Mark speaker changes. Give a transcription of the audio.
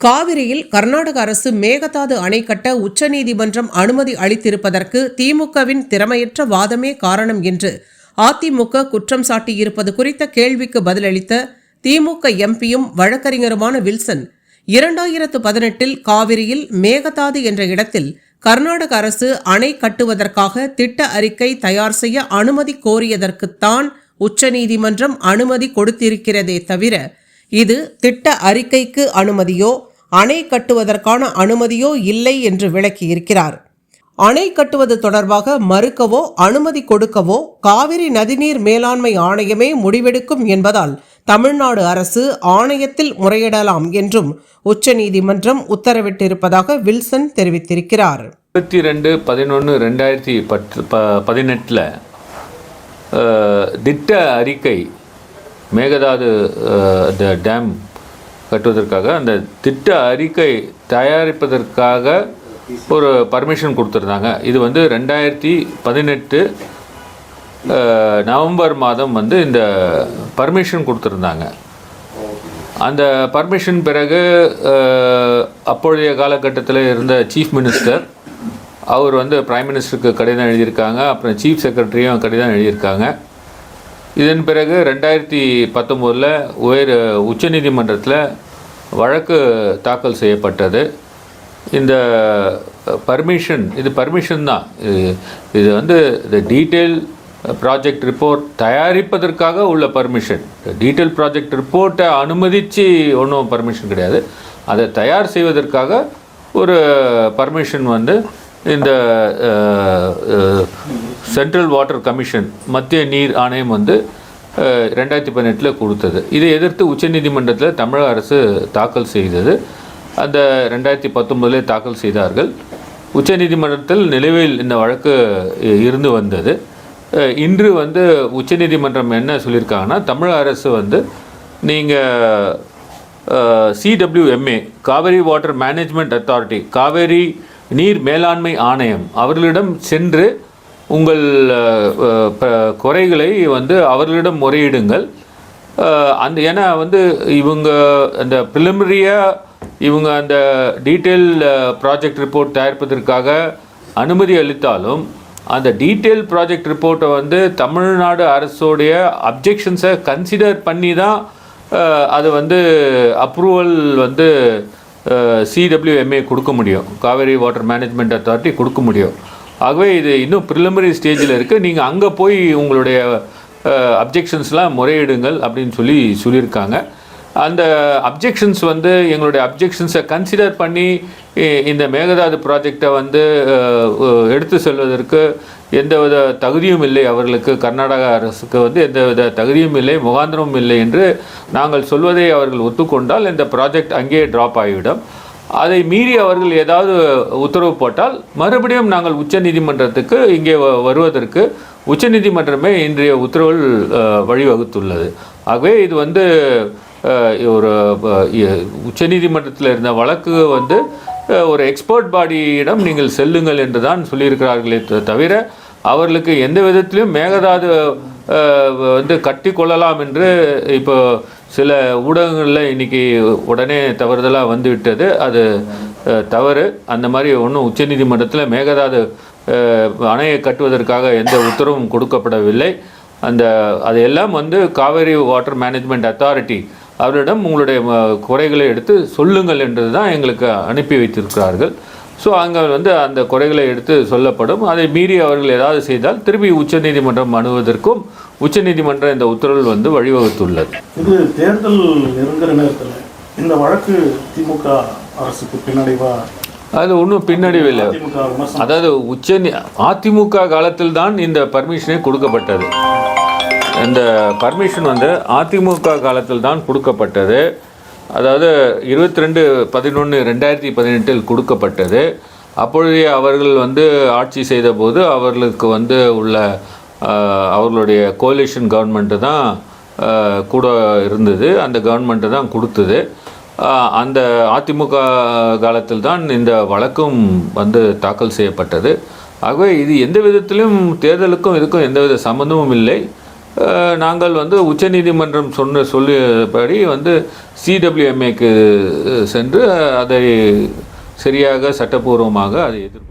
Speaker 1: காவிரியில் கர்நாடக அரசு மேகதாது அணை கட்ட உச்சநீதிமன்றம் அனுமதி அளித்திருப்பதற்கு திமுகவின் திறமையற்ற வாதமே காரணம் என்று அதிமுக குற்றம் சாட்டியிருப்பது குறித்த கேள்விக்கு பதிலளித்த திமுக எம்பியும் வழக்கறிஞருமான வில்சன் இரண்டாயிரத்து பதினெட்டில் காவிரியில் மேகதாது என்ற இடத்தில் கர்நாடக அரசு அணை கட்டுவதற்காக திட்ட அறிக்கை தயார் செய்ய அனுமதி கோரியதற்குத்தான் உச்சநீதிமன்றம் அனுமதி கொடுத்திருக்கிறதே தவிர இது திட்ட அறிக்கைக்கு அனுமதியோ அணை கட்டுவதற்கான அனுமதியோ இல்லை என்று விளக்கியிருக்கிறார். அணை கட்டுவது தொடர்பாக மறுக்கவோ அனுமதி கொடுக்கவோ காவிரி நதிநீர் மேலாண்மை ஆணையமே முடிவெடுக்கும் என்பதால் தமிழ்நாடு அரசு ஆணையத்தில் முறையிடலாம் என்றும் உச்சநீதிமன்றம் உத்தரவிட்டிருப்பதாக வில்சன் தெரிவித்திருக்கிறார்.
Speaker 2: இருபத்தி ரெண்டு பதினொன்று ரெண்டாயிரத்தி பத்து ப பதினெட்டில் திட்ட அறிக்கை மேகதாது த டேம் கட்டுவதற்காக அந்த திட்ட அறிக்கை தயாரிப்பதற்காக ஒரு பர்மிஷன் கொடுத்துருந்தாங்க. இது வந்து ரெண்டாயிரத்தி பதினெட்டு நவம்பர் மாதம் வந்து இந்த பர்மிஷன் கொடுத்துருந்தாங்க. அந்த பர்மிஷன் பிறகு அப்பொழுதைய காலகட்டத்தில் இருந்த சீஃப் மினிஸ்டர் அவர் வந்து பிரைம் மினிஸ்டருக்கு கடிதம் எழுதியிருக்காங்க. அப்புறம் சீஃப் செக்ரட்டரியும் கடிதம் எழுதியிருக்காங்க. இதன் பிறகு ரெண்டாயிரத்தி பத்தொம்போதில் உயர் உச்சநீதிமன்றத்தில் வழக்கு தாக்கல் செய்யப்பட்டது. இந்த பர்மிஷன் இது பர்மிஷன் தான். இது இது வந்து இந்த டீட்டெயில் ப்ராஜெக்ட் ரிப்போர்ட் தயாரிப்பதற்காக உள்ள பர்மிஷன் டீட்டெயில் ப்ராஜெக்ட் ரிப்போர்ட்டை அனுமதித்து ஒன்றும் பர்மிஷன் கிடையாது. அதை தயார் செய்வதற்காக ஒரு பர்மிஷன் வந்து இந்த சென்ட்ரல் வாட்டர் கமிஷன் மத்திய நீர் ஆணையம் வந்து ரெண்டாயிரத்தி பதினெட்டில் கொடுத்தது. இதை எதிர்த்து உச்சநீதிமன்றத்தில் தமிழக அரசு தாக்கல் செய்தது. அந்த ரெண்டாயிரத்தி பத்தொன்பதிலே தாக்கல் செய்தார்கள். உச்சநீதிமன்றத்தில் நிலுவையில் இந்த வழக்கு இருந்து வந்தது. இன்று வந்து உச்சநீதிமன்றம் என்ன சொல்லியிருக்காங்கன்னா தமிழக அரசு வந்து நீங்கள் CWMA Kaveri water management authority Kaveri நீர் மேலாண்மை ஆணையம் அவர்களிடம் சென்று உங்கள் குறைகளை வந்து அவர்களிடம் முறையிடுங்கள். அந்த ஏன்னா வந்து இவங்க அந்த ப்ரிலிமினரியாக இவங்க அந்த டீட்டெயில் ப்ராஜெக்ட் ரிப்போர்ட் தயாரிப்பதற்காக அனுமதி அளித்தாலும் அந்த டீட்டெயில் ப்ராஜெக்ட் ரிப்போர்ட்டை வந்து தமிழ்நாடு அரசோடைய அப்ஜெக்ஷன்ஸை கன்சிடர் பண்ணி தான் அது வந்து அப்ரூவல் வந்து சிடபிள்யூஎம்ஏ கொடுக்க முடியும். காவேரி வாட்டர் மேனேஜ்மெண்ட் அத்தாரிட்டி கொடுக்க முடியும். ஆகவே இது இன்னும் ப்ரிலிமினரி ஸ்டேஜில் இருக்குது நீங்கள் அங்கே போய் உங்களுடைய அப்ஜெக்ஷன்ஸ்லாம் முறையிடுங்கள் அப்படின்னு சொல்லி சொல்லியிருக்காங்க. அந்த அப்ஜெக்ஷன்ஸ் வந்து எங்களுடைய அப்ஜெக்ஷன்ஸை கன்சிடர் பண்ணி இந்த மேகதாது ப்ராஜெக்டை வந்து எடுத்து செல்வதற்கு எந்தவித தகுதியும் இல்லை அவர்களுக்கு. கர்நாடக அரசுக்கு வந்து எந்தவித தகுதியும் இல்லை முகாந்திரமும் இல்லை என்று நாங்கள் சொல்வதை அவர்கள் ஒத்துக்கொண்டால் இந்த ப்ராஜெக்ட் அங்கேயே ட்ராப் ஆகிவிடும். அதை மீறி அவர்கள் ஏதாவது உத்தரவு போட்டால் மறுபடியும் நாங்கள் உச்சநீதிமன்றத்துக்கு இங்கே வ- வருவதற்கு உச்சநீதிமன்றமே இன்றைய உத்தரவில் வழிவகுத்துள்ளது. ஆகவே இது வந்து ஒரு உச்சநீதிமன்றத்தில் இருந்த வழக்கு வந்து ஒரு எக்ஸ்பர்ட் பாடியிடம் நீங்கள் செல்லுங்கள் என்று தான் சொல்லியிருக்கிறார்களே தவிர அவர்களுக்கு எந்த விதத்திலும் மேகதாது வந்து கட்டி கொள்ளலாம் என்று இப்போ சில ஊடகங்களில் இன்றைக்கி உடனே தவறுதலாக வந்துவிட்டது. அது தவறு. அந்த மாதிரி ஒன்றும் உச்சநீதிமன்றத்தில் மேகதாது அணையை கட்டுவதற்காக எந்த உத்தரவும் கொடுக்கப்படவில்லை. அந்த அதையெல்லாம் வந்து காவேரி வாட்டர் மேனேஜ்மெண்ட் அத்தாரிட்டி அவரிடம் உங்களுடைய குறைகளை எடுத்து சொல்லுங்கள் என்றது தான் எங்களுக்கு அனுப்பி வைத்திருக்கிறார்கள். ஸோ அங்கே வந்து அந்த குறைகளை எடுத்து சொல்லப்படும். அதை மீறி அவர்கள் ஏதாவது செய்தால் திருப்பி உச்சநீதிமன்றம் அணுவதற்கும் உச்சநீதிமன்றம் இந்த உத்தரவில் வந்து வழிவகுத்துள்ளது.
Speaker 3: இது தேர்தல் நெருங்குற நேரத்தில் இந்த வழக்கு திமுக அரசுக்கு பின்னடைவா?
Speaker 2: அது ஒன்றும் பின்னடைவு இல்லை. அதாவது உச்ச அதிமுக காலத்தில் தான் இந்த பர்மிஷனே கொடுக்கப்பட்டது. இந்த பர்மிஷன் வந்து அதிமுக காலத்தில் தான் கொடுக்கப்பட்டது. அதாவது இருபத்தி ரெண்டு பதினொன்று ரெண்டாயிரத்தி பதினெட்டில் கொடுக்கப்பட்டது. அப்பொழுதே அவர்கள் வந்து ஆட்சி செய்தபோது அவர்களுக்கு வந்து உள்ள அவர்களுடைய கோலிஷன் கவர்மெண்ட்டு தான் கூட இருந்தது. அந்த கவர்மெண்ட்டு தான் கொடுத்தது. அந்த அதிமுக காலத்தில் தான் இந்த வழக்கும் வந்து தாக்கல் செய்யப்பட்டது. ஆகவே இது எந்த விதத்திலும் தேர்தலுக்கும் இதுக்கும் எந்தவித சம்மந்தமும் இல்லை. நாங்கள் வந்து உச்சநீதிமன்றம் சொன்ன சொல்லியபடி வந்து சிடபிள்யூஎம்ஏக்கு சென்று அதை சரியாக சட்டப்பூர்வமாக அதை எதிர்ப்பு